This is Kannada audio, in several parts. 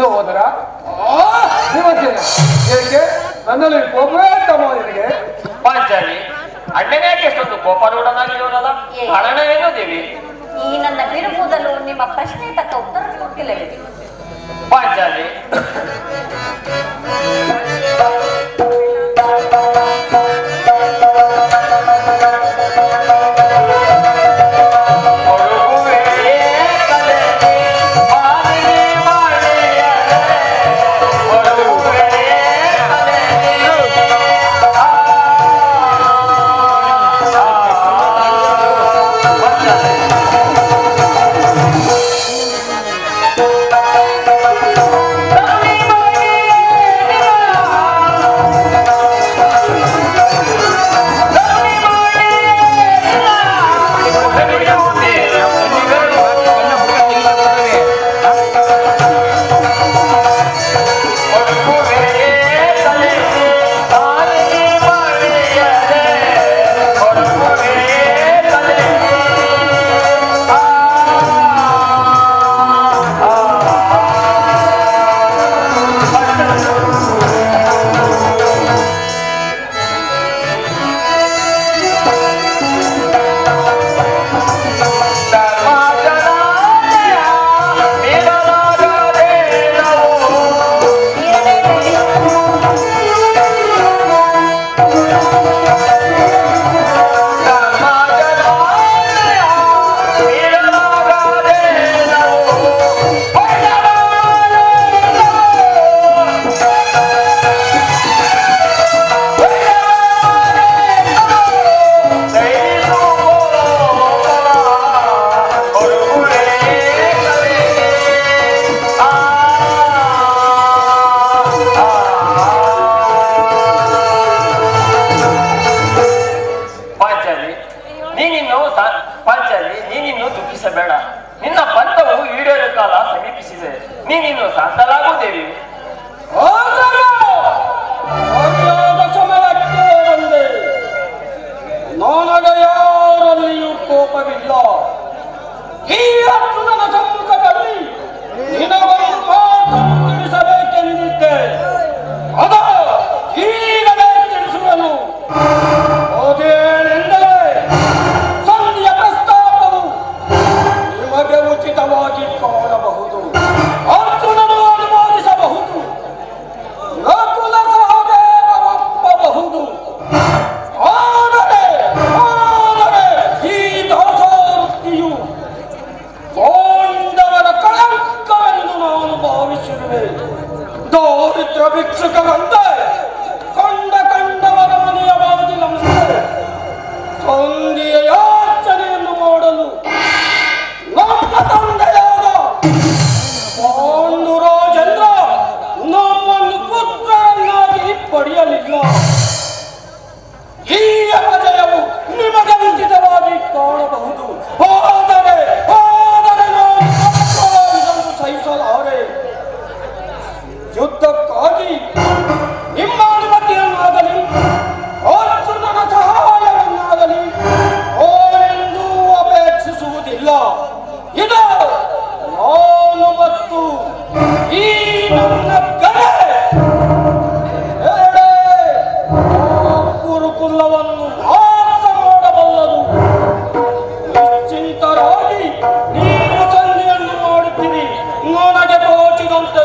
ಸಹೋದರ ಭೀಮಸೇನ ಏಕೆ? ನನ್ನಲ್ಲಿ ಕೋಪವೇ ತಮ್ಮ ನಿನಗೆ? ಪಾಂಚಾಲಿ ಅಣ್ಣನೇ ಯಾಕೆ ಎಷ್ಟೊಂದು ಅಣ್ಣನ ಏನು ದೇವಿ? ಈ ನನ್ನ ಬಿರುಕೂದಲು ನಿಮ್ಮ ಪ್ರಶ್ನೆ ತಕ್ಕ ಉತ್ತರ ಕೊಟ್ಟಿಲ್ಲ ಪಾಂಚಾಲಿ ದುಃಖಿಸಬೇಡ ನಿನ್ನ ಪಂಥವು ಈಡೇರ ಕಾಲ ಸಮೀಪಿಸಿದೆ. ನೀನಿನ್ನು ಸಾಂತಲಾಗುವುದೇವಿ? ದೇವಿ ಸರಿಯಾದ ಸಮಯಕ್ಕೆ ಬಂದೆ. ನನಗೆ ಯಾರಲ್ಲಿಯೂ ಕೋಪವಿಲ್ಲ. ಈ ಅರ್ಜುನನ ಸಮ್ಮುಖದಲ್ಲಿ ನಿನಗೊಂದು ಮಾತನ್ನು ತಿಳಿಸಬೇಕೆಂದಿದ್ದೆ. ಅದ ಯುದ್ಧಕ್ಕಾಗಿ ನಿಮ್ಮ ಅನುಮತಿಯನ್ನಾಗಲಿ ಅರ್ಜುನನ ಸಹಾಯವನ್ನಾಗಲಿ ಅವರೆಂದೂ ಅಪೇಕ್ಷಿಸುವುದಿಲ್ಲ. ಇದು ನಾನು ಮತ್ತು ಈ ನನ್ನ ಗದೆ ಕುರುಕುಲವನ್ನು ನಾಶ ಮಾಡಬಲ್ಲದು. ನಿಶ್ಚಿಂತರಾಗಿ ನೀವು ಸಂಧಿಯನ್ನು ಮಾಡುತ್ತೀರಿ. ನನಗೆ ತೋಚಿದಂತೆ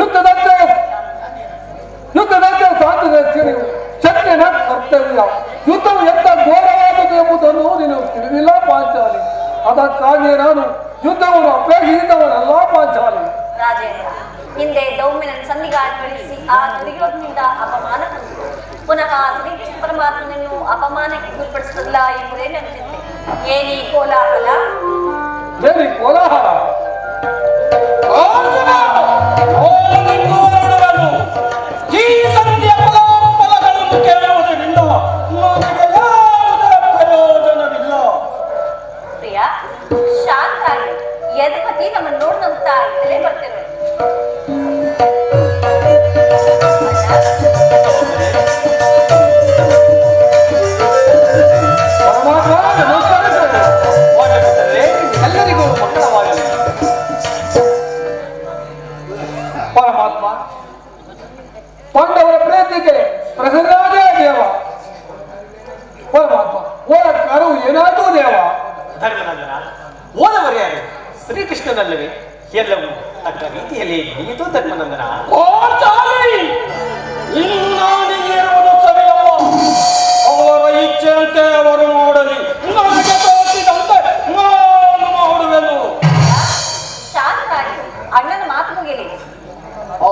ಯುದ್ಧದಂತೆ ಯುದ್ಧದಂತೆ ರಕ್ಷಣೆಯು ಕ್ಷತ್ರಿಯನ ಕರ್ತವ್ಯ. ಯುದ್ಧವು ಎಂತ ಘೋರವಾದುದು ಎಂಬುದನ್ನು ನೀನು ತಿಳಿದಿಲ್ಲ ಪಾಂಚಾಲಿ. ಅದಕ್ಕಾಗಿ ನಾನು ಯುದ್ಧವನ್ನು ಅಪೇಕ್ಷಿಸಿದವನಲ್ಲ ಪಾಂಚಾಲಿ. ರಾಜೇಂದ್ರ ಹಿಂದೆ ದೌಮ್ಯನ ಸಂಧಿಗಾಗಿ ಕಳಿಸಿ ಆ ದುರ್ಯೋಧನಿಂದ ಅಪಮಾನ ಪುನಃ ಶ್ರೀಕೃಷ್ಣ ಪರಮಾತ್ಮನನ್ನು ಅಪಮಾನಕ್ಕೆ ಗುರುಪಡಿಸಲಿಲ್ಲ ಎಂಬುದೇ ನನ್ನ ಚಿಂತೆ. ಏನಿ ಕೋಲಾಹಲ? ಏನಿ ಕೋಲಾಹಲ? ಓದವರು ಯಾರು? ಶ್ರೀಕೃಷ್ಣನಲ್ಲವೇ? ಎಲ್ಲವೂ ತಕ್ಕ ರೀತಿಯಲ್ಲಿ ನೀತು ಧರ್ಮನಂದನ. ಓ ತಾಯಿ ಇನ್ನು ನಾನಿಲ್ಲಿರುವುದು ಸರಿಯಲ್ಲ ಅವರ ಇಚ್ಛೆಯಂತೆ ಅವರು ನೋಡಲಿ. ನನಗೆ ತೋರಿಸಿದಂತೆ ನಾನು ಮಾಡುವೆನು. ಅಣ್ಣನ ಮಾತು ಮುಗಿಯಲಿ. ಓ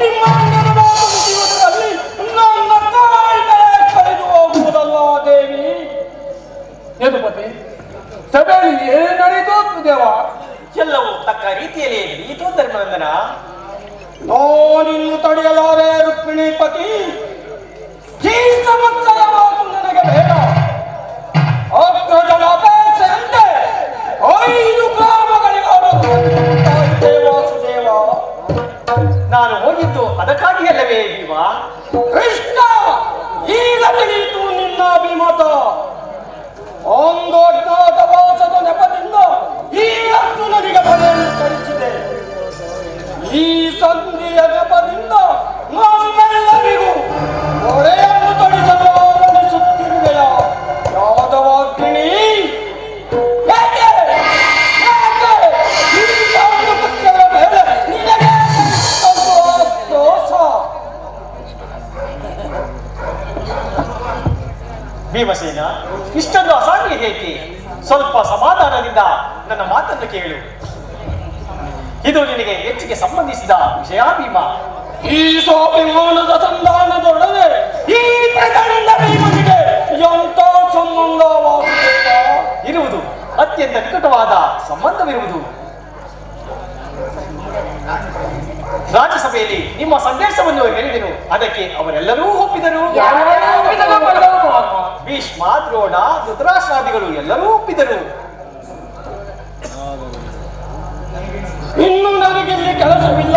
ನಿಮ್ಮ ಅಣ್ಣನ ಮಾತು ಮುಗಿಯುವುದರಲ್ಲಿ ನನ್ನ ಕಳೆದು ಹೋಗುವುದಲ್ಲ ದೇವಿ. ಯದುಪತಿ ಸಭೆಯಲ್ಲಿ ಏನು ನಡೀತು ದೇವ. ಎಲ್ಲವೂ ತಕ್ಕ ರೀತಿಯಲ್ಲಿ ನಡೀತು ಧರ್ಮನಂದನ ನಾನಿನ್ನು ತಡೆಯಲಾರೆ ರುಕ್ಮಿಣಿಪತಿ ಈ ಸಮಸ್ಯೆಯ ಮಾತು ನನಗೆ ಬೇಡ. ಅಗ್ರಜನ ಅಪೇಕ್ಷೆಯಂತೆ ಐದು ಗ್ರಾಮಗಳಿಗೆ ವಾಸುದೇವ. ನಾನು ಹೋಗಿದ್ದು ಅದಕ್ಕಾಗಿ ಅಲ್ಲವೇ ಭೀಮ ಕೃಷ್ಣ ಈಗ ತಿಳಿಯಿತು ನಿನ್ನ ಅಭಿಮತ. ಒಂದು ಅಜ್ಞಾತವಾಸದ ನೆಪದಿಂದ ಈ ಅರ್ಜುನನಿಗೆ ಬರೆಯನ್ನು ಕಳಿಸಿದೆ. ಈ ಸಂಧಿಯ ನೆಪದಿಂದ ಸ್ವಲ್ಪ ಸಮಾಧಾನದಿಂದ ನನ್ನ ಮಾತನ್ನು ಕೇಳು. ಇದು ನಿನಗೆ ಹೆಚ್ಚಿಗೆ ಸಂಬಂಧಿಸಿದ ವಿಷಯ ಭೀಮ ಈ ಸ್ವಾಭಿಮಾನದ ಸಂಧಾನದೊಡನೆ ಈ ಪ್ರಕರಣ ಭೀಮನಿಗೆ ಎಂತ ಸಂಬಂಧ ಇರುವುದು ಅತ್ಯಂತ ನಿಕಟವಾದ ಸಂಬಂಧವಿರುವುದು. ರಾಜ್ಯಸಭೆಯಲ್ಲಿ ನಿಮ್ಮ ಸಂದೇಶವನ್ನು ಹೇಳಿದೆನು ಅದಕ್ಕೆ ಅವರೆಲ್ಲರೂ ಒಪ್ಪಿದರು. ಭೀಷ್ಮ ದ್ರೋಣ ಧೃತರಾಷ್ಟ್ರಾದಿಗಳು ಎಲ್ಲರೂ ಒಪ್ಪಿದರು. ಇನ್ನು ನನಗಿಲ್ಲಿ ಕೆಲಸವಿಲ್ಲ.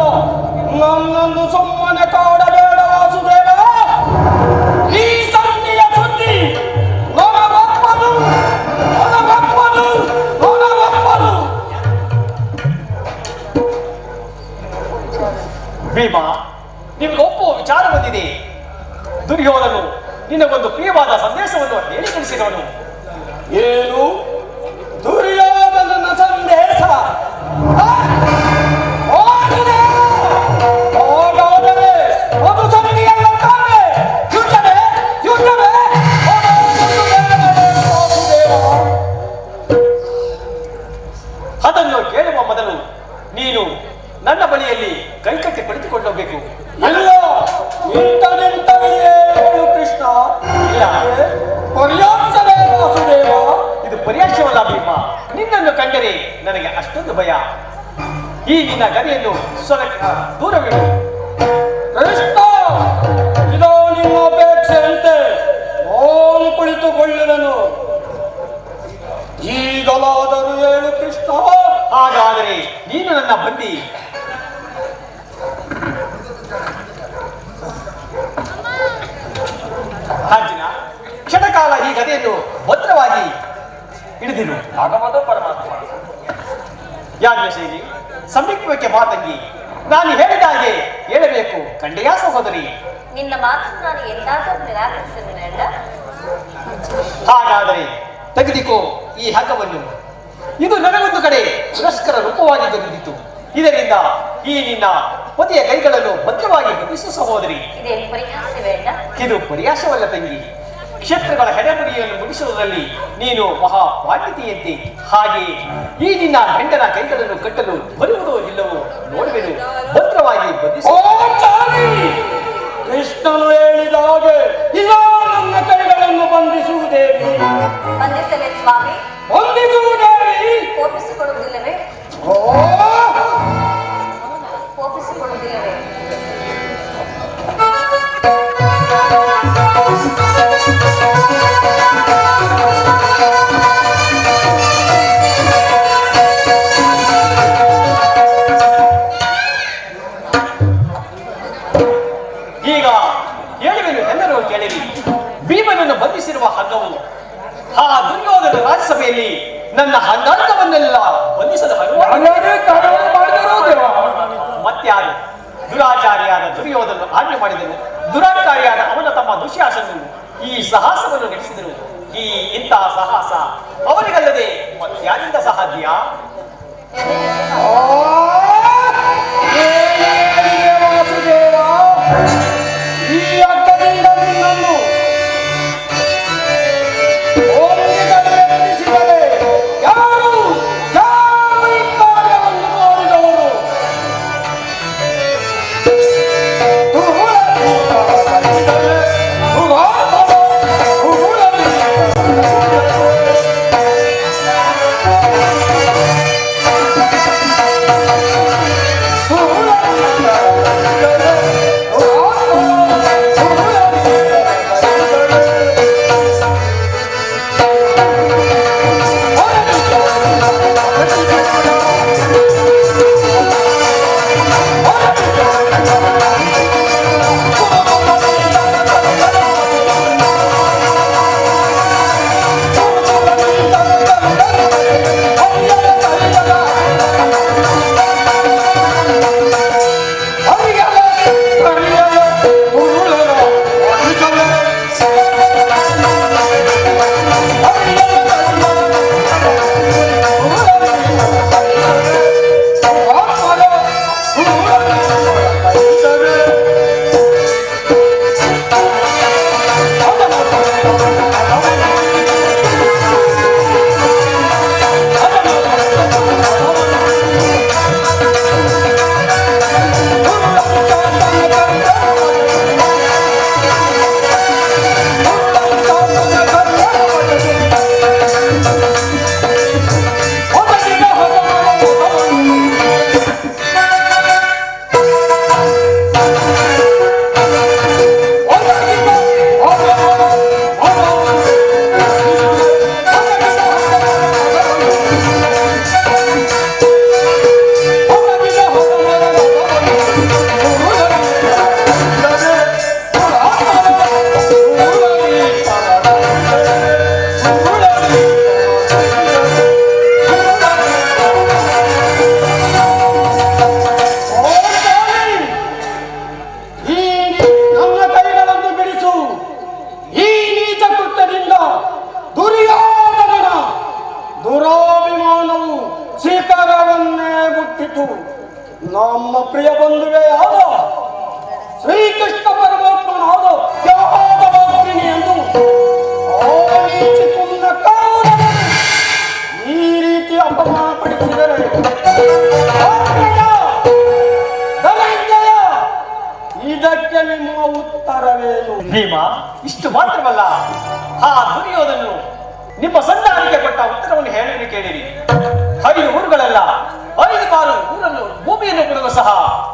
ನನ್ನನ್ನು ಸುಮ್ಮನೆ ಕಾಡಬೇಡ, ವಾಸುದೇವ. ಈ ಸಂಧಿಯ ಸುದ್ದಿ ನನಗೊಪ್ಪದು ನನಗೊಪ್ಪದು ನನಗೊಪ್ಪದು. ಭೀಮ, ನಿಮ್ಗೆ ಒಪ್ಪುವ ವಿಚಾರ ಬಂದಿದೆ. ದುರ್ಯೋಧನು, ನಿನಗೊಂದು ಪ್ರಿಯವಾದ ele adorei ele aquele cigarro. ಈ ಗರಿಯನ್ನು ಸೊರಕ ದೂರವಿಡು ಕೃಷ್ಣ ಇದೋ ನಿಮ್ಮ ಅಪೇಕ್ಷೆಯಂತೆ ನಾನು ಕುಳಿತುಕೊಳ್ಳುವನು. ಈಗಲಾದರೂ ಹೇಳು ಕೃಷ್ಣ. ಹಾಗಾದರೆ ನೀನು ನನ್ನ ಬಂದಿ. ಅರ್ಜುನ ಕ್ಷಣಕಾಲ ಈ ಗದೆಯನ್ನು ಭದ್ರವಾಗಿ ಹಿಡಿದಿರು. ಭಾಗವತ ಪರಮಾತ್ಮ. ಯಾಜ್ಞಶೈಲಿ ಸಮೀಪಕ್ಕೆ ಮಾತಂಗಿ ನಾನು ಹೇಳಿದ ಹಾಗೆ ಹೇಳಬೇಕು. ಕಂಡೆಯ ಸಹೋದರಿ? ನಿನ್ನ ಮಾತನ್ನು ನಾನು ಎಂದಾದರೂ ನಿರಾಕರಿಸಿದ್ದೇನೆ ಹಾಗಾದರೆ ತೆಗೆದಿಕೋ ಈ ಹಗ್ಗವನ್ನು. ಇದು ನನಗೊಂದು ಕಡೆ ಪುರಸ್ಕರ ರೂಪವಾಗಿ ದೊರೆತಿತ್ತು ಇದರಿಂದ ಈ ನಿನ್ನ ಪತಿಯ ಕೈಗಳನ್ನು ಭದ್ರವಾಗಿ ಬಂಧಿಸು ಸಹೋದರಿ. ಇದು ಪರಿಹಾಸವಲ್ಲ ತಂಗಿ. ಕ್ಷೇತ್ರಗಳ ಹೆಡೆಮುರಿಯನ್ನು ಮುಗಿಸುವುದರಲ್ಲಿ ನೀನು ಮಹಾ ಪಾಂಡಿತಿಯಂತೆ ಹಾಗೆ ಈ ನಿನ್ನ ಗಂಡನ ಕೈಗಳನ್ನು ಕಟ್ಟಲು ಬರುವುದೋ ಇಲ್ಲವೋ ನೋಡುವೆನು. ಭದ್ರವಾಗಿ ಬಂಧಿಸು. ಕೃಷ್ಣನು ಹೇಳಿದ ಹಾಗೆ ಇಲ್ಲ ನನ್ನ ಕೈಗಳನ್ನು ಬಂಧಿಸುವುದೇವಿ ಬಂಧಿಸಲೇ ಸ್ವಾಮಿ. ಬಂಧಿಸುವುದೇವಿ ಕೋಪಿಸಿಕೊಳ್ಳುವುದಿಲ್ಲವೇ? ಓ ದುರ್ಯೋಧನ ಆಜ್ಞೆ ಮಾಡಿದನು ದುರಾಕಾರಿಯಾದ ಅವನ ತಮ್ಮ ದುಶ್ಯಾಸನನು ಈ ಸಾಹಸವನ್ನು ನಡೆಸಿದರು. ಈ ಇಂತಹ ಸಾಹಸ ಅವರಿಗಲ್ಲದೆ ಮತ್ತಾರಿಂದ ಸಾಧ್ಯ ಈ ನಮ್ಮ ಪ್ರಿಯ ಬಂಧುವೇ ಆದ ಶ್ರೀಕೃಷ್ಣ ಪರಮಾತ್ಮನಾದ ಯಾದವಾಗ್ನಿ ಎಂದು ಆ ನೀಚ ಕುಂದ ಕೌರವನು ಈ ರೀತಿ ಅಪಮಾನ ಪಡಿಸಿದರೆ ಇದಕ್ಕೆ ನಿಮ್ಮ ಉತ್ತರವೇನು? ಭೀಮ, ಇಷ್ಟು ಮಾತ್ರವಲ್ಲ. ಆ ದುರ್ಯೋಧನು ನಿಮ್ಮ ಸಂತಾನಕ್ಕೆ ಕೊಟ್ಟ ಉತ್ತರವನ್ನು ಹೇಳಿ ಕೇಳಿರಿ. ಐದು ಊರುಗಳಲ್ಲ, ಐದು ಬಾರು ಊರನ್ನು ಭೂಮಿಯನ್ನು ಕೊಡಲು ಸಹ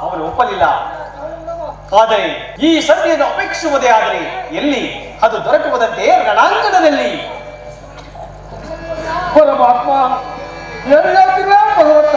ಅವನು ಒಪ್ಪಲಿಲ್ಲ. ಆದರೆ ಈ ಸಂಧಿಯನ್ನು ಅಪೇಕ್ಷಿಸುವುದೇ ಆದರೆ ಎಲ್ಲಿ? ಅದು ದೊರಕುವುದಂತೆ ರಣಾಂಗಣದಲ್ಲಿ. ಪರಮಾತ್ಮ ಎಲ್ಲ ಭಗವಂತ